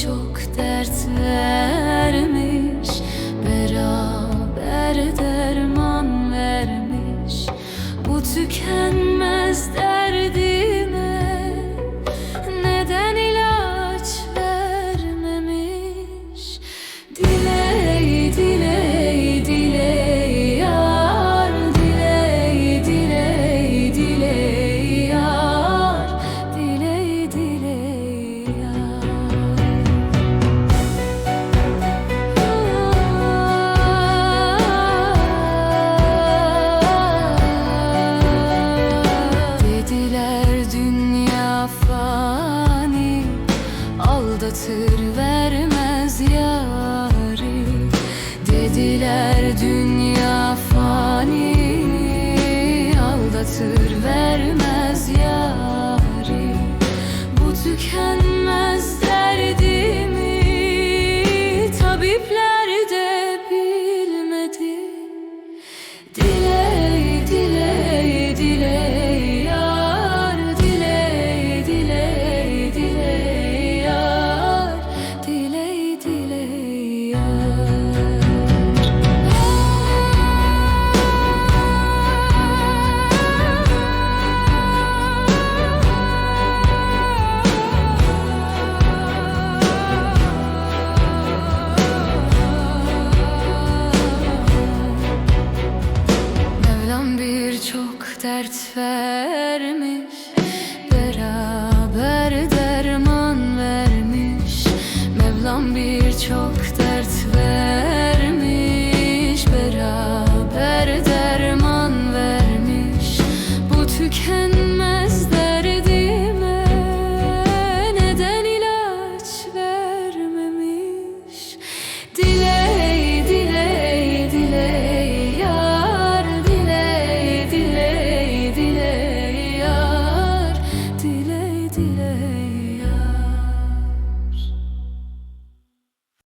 çok dertler. aldatır vermez yari Dediler dünya fani Aldatır vermez yari Bu tükenmez Birçok dert vermiş.